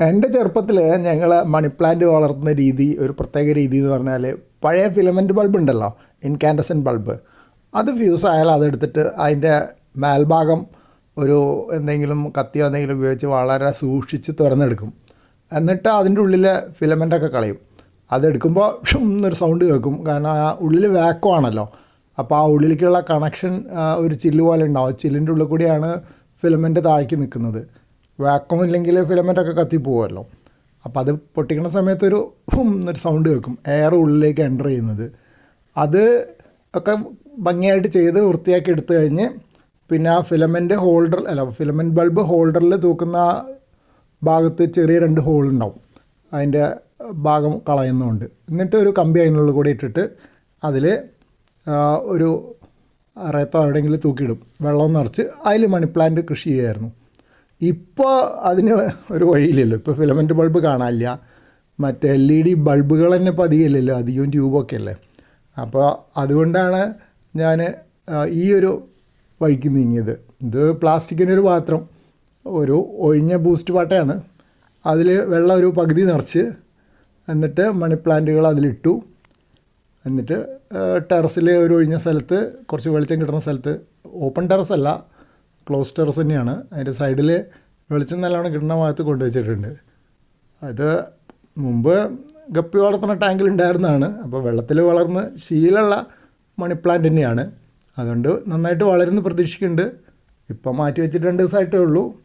എന്റെ ചെറുപ്പത്തിൽ ഞങ്ങൾ മണി പ്ലാന്റ് വളർത്തുന്ന രീതി ഒരു പ്രത്യേക രീതി എന്ന് പറഞ്ഞാൽ പഴയ ഫിലമെന്റ് ബൾബ് ഉണ്ടല്ലോ ഇൻകാൻഡസൻ ബൾബ് അത് ഫ്യൂസ് ആയാൽ അതെടുത്തിട്ട് അതിന്റെ മേൽഭാഗം ഒരു എന്തെങ്കിലും കത്തിയോ എന്തെങ്കിലും ഉപയോഗിച്ച് വളരെ സൂക്ഷിച്ച് തുറന്നെടുക്കും. എന്നിട്ട് അതിന്റെ ഉള്ളിലെ ഫിലമെന്റൊക്കെ കളയും. അതെടുക്കുമ്പോൾ ഒന്നൊരു സൗണ്ട് കേൾക്കും. കാരണം ആ ഉള്ളിൽ വാക്കുവാണല്ലോ അപ്പോൾ ആ ഉള്ളിലേക്കുള്ള കണക്ഷൻ ഒരു ചില്ല് പോലെ ഉണ്ടാവും. ചില്ലിന്റെ ഉള്ളിൽ കൂടിയാണ് ഫിലമെന്റ് താഴേക്ക് നിൽക്കുന്നത്. വാക്വം ഇല്ലെങ്കിൽ ഫിലമെന്റൊക്കെ കത്തിപ്പോവുമല്ലോ അപ്പോൾ അത് പൊട്ടിക്കുന്ന സമയത്ത് ഒരു എന്നൊരു സൗണ്ട് കേൾക്കും. എയർ ഉള്ളിലേക്ക് എന്റർ ചെയ്യുന്നത്. അത് ഒക്കെ ഭംഗിയായിട്ട് ചെയ്ത് വൃത്തിയാക്കി എടുത്തു കഴിഞ്ഞ് പിന്നെ ആ ഫിലമെന്റ് ഹോൾഡർ അല്ല ഫിലമെന്റ് ബൾബ് ഹോൾഡറിൽ തൂക്കുന്ന ഭാഗത്ത് ചെറിയ രണ്ട് ഹോൾ ഉണ്ടാവും. അതിന്റെ ഭാഗം കളയുന്നുണ്ട് എന്നിട്ട് ഒരു കമ്പി അതിനുള്ളിൽ കൂടി ഇട്ടിട്ട് അതിൽ ഒരു റേത്തോ എവിടെയെങ്കിലും തൂക്കിയിടും. വെള്ളം നിറച്ച് അതിൽ മണി പ്ലാന്റ് കൃഷി ചെയ്യുമായിരുന്നു ഇപ്പോൾ അതിന് ഒരു വഴിയില്ലല്ലോ. ഇപ്പോൾ ഫിലമെന്റ് ബൾബ് കാണാനില്ല. മറ്റേ എൽ ഇ ഡി ബൾബുകൾ തന്നെ ഇപ്പോൾ അധികമില്ലല്ലോ. അധികവും ട്യൂബൊക്കെ അല്ലേ? അപ്പോൾ അതുകൊണ്ടാണ് ഞാൻ ഈ ഒരു വഴിക്ക് നീങ്ങിയത്. ഇത് പ്ലാസ്റ്റിക്കിന്റെ ഒരു പാത്രം. ഒരു ഒഴിഞ്ഞ ബൂസ്റ്റ് പാട്ടയാണ് അതിൽ വെള്ളം ഒരു പകുതി നിറച്ച് എന്നിട്ട് മണി പ്ലാന്റുകൾ അതിലിട്ടു. എന്നിട്ട് ടെറസിൽ ഒരു ഒഴിഞ്ഞ സ്ഥലത്ത് കുറച്ച് വെളിച്ചം കിട്ടുന്ന സ്ഥലത്ത് ഓപ്പൺ ടെറസ് അല്ല ക്ലോസ് ടെറസ് തന്നെയാണ്. അതിന്റെ സൈഡിൽ വെളിച്ചം നല്ലവണ്ണം കിട്ടുന്ന ഭാഗത്ത് കൊണ്ടുവച്ചിട്ടുണ്ട്. അത് മുമ്പ് ഗപ്പി വളർത്തുന്ന ടാങ്കിൽ ഉണ്ടായിരുന്നതാണ്. അപ്പോൾ വെള്ളത്തിൽ വളർന്ന് ശീലമുള്ള മണി പ്ലാന്റ് തന്നെയാണ്. അതുകൊണ്ട് നന്നായിട്ട് വളരുന്ന പ്രതീക്ഷിക്കുന്നുണ്ട്. ഇപ്പം മാറ്റി വെച്ചിട്ട് രണ്ട് ദിവസമായിട്ടേ ഉള്ളൂ.